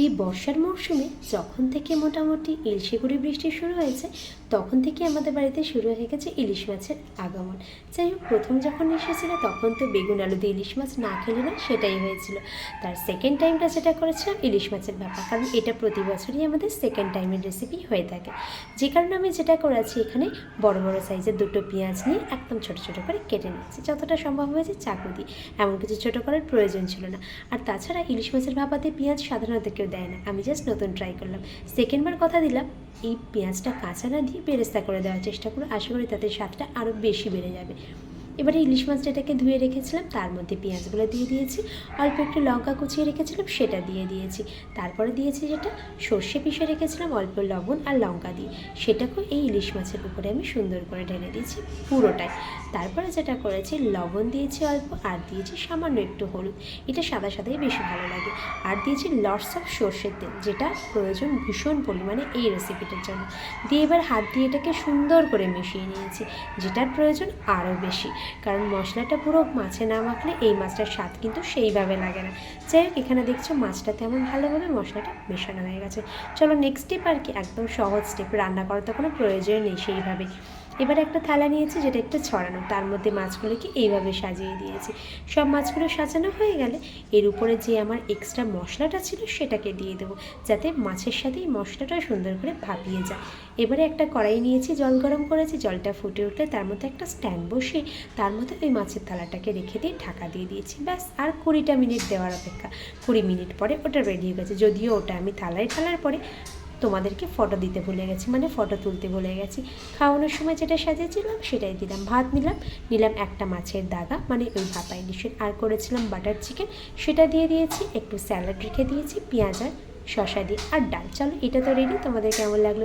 এই বর্ষার মরশুমে যখন থেকে মোটামুটি ইলশিগুড়ি বৃষ্টি শুরু হয়েছে, তখন থেকে আমাদের বাড়িতে শুরু হয়ে গেছে ইলিশ মাছের আগমন। যাই হোক, প্রথম যখন এসেছিল, তখন তো বেগুন আলু দিয়ে ইলিশ মাছ না খেলে না, সেটাই হয়েছিল। তার সেকেন্ড টাইমটা যেটা করেছিলাম, ইলিশ মাছের ব্যাপার, কারণ এটা প্রতি বছরই আমাদের সেকেন্ড টাইমের রেসিপি হয়ে থাকে। যে কারণে আমি যেটা করেছি এখানে, বড় বড় সাইজের দুটো পেঁয়াজ নিয়ে একদম ছোট ছোট করে কেটে নিয়েছি। যতটা সম্ভব হয়েছে চাকু দিয়ে, এমন কিছু ছোটো করার প্রয়োজন ছিল না। আর তাছাড়া ইলিশ মাছের ভাপাতে পেঁয়াজ সাধারণত কেউ দেয় না আমি জাস্ট নতুন ট্রাই করলাম। সেকেন্ডবার কথা দিলাম, এই পেঁয়াজটা কাঁচা না দিয়ে বেরেস্তা করে দেওয়ার চেষ্টা করো, আশা করি তাতে স্বাদটা আরও বেশি বেড়ে যাবে। এবারে ইলিশ মাছ যেটাকে ধুয়ে রেখেছিলাম, তার মধ্যে পেঁয়াজগুলো দিয়ে দিয়েছি, অল্প একটু লঙ্কা কুচিয়ে রেখেছিলাম, সেটা দিয়ে দিয়েছি। তারপরে দিয়েছি যেটা, সর্ষে পিষে রেখেছিলাম, অল্প লবণ আর লঙ্কা দিয়ে। সেটাকেও এই ইলিশ মাছের উপরে আমি সুন্দর করে ঢেলে দিয়েছি পুরোটাই। তারপরে যেটা করেছি, লবণ দিয়েছি অল্প আর দিয়েছি সামান্য একটু হলুদ। এটা সাদা সাদাই বেশি ভালো লাগে। আর দিয়েছি লটস অফ সর্ষের তেল, যেটা প্রয়োজন ভীষণ পরিমাণে এই রেসিপিটার জন্য। দিয়ে এবার হাত দিয়ে এটাকে সুন্দর করে মিশিয়ে নিয়েছি, যেটার প্রয়োজন আরও বেশি। কারণ মশলাটা পুরো মাছে না মাখলে এই মাছটার স্বাদ কিন্তু সেইভাবে লাগে না। যাই হোক, এখানে দেখছ মাছটা তেমন ভালোভাবে মশলাটা মেশানো হয়ে গেছে। চলো নেক্সট স্টেপ আর কি, একদম সহজ স্টেপ রান্না করার তো কোনো প্রয়োজন নেই সেইভাবে। এবার একটা থালা নিয়েছি, যেটা একটু ছড়ানো। তার মধ্যে মাছগুলোকে এইভাবে সাজিয়ে দিয়েছি। সব মাছগুলো সাজানো হয়ে গেলে এর উপরে যে আমার এক্সট্রা মশলাটা ছিল সেটাকে দিয়ে দেবো, যাতে মাছের সাথে এই মশলাটা সুন্দর করে ভাপিয়ে যায়। এবারে একটা কড়াই নিয়েছি, জল গরম করেছি, জলটা ফুটে উঠলে তার মধ্যে একটা স্ট্যান্ড বসিয়ে তার মধ্যে ওই মাছের থালাটাকে রেখে দিয়ে ঢাকা দিয়ে দিয়েছি। ব্যাস, আর কুড়িটা মিনিট দেওয়ার অপেক্ষা। কুড়ি মিনিট পরে ওটা রেডি হয়ে গেছে। যদিও ওটা আমি থালায় ঢালার পরে তোমাদেরকে ফটো দিতে ভুলে গেছি মানে ফটো তুলতে ভুলে গেছি। খাওয়ানোর সময় যেটা সাজিয়েছিলাম সেটাই দিলাম, ভাত নিলাম নিলাম একটা মাছের দাগা মানে ওই ভাপা ইলিশের আর করেছিলাম বাটার চিকেন সেটা দিয়ে দিয়েছি, একটু স্যালাড রেখে দিয়েছি, পেঁয়াজ আর শশা দিয়ে। আর ডাল, চলো এটা তো রেডি তোমাদের কেমন লাগল?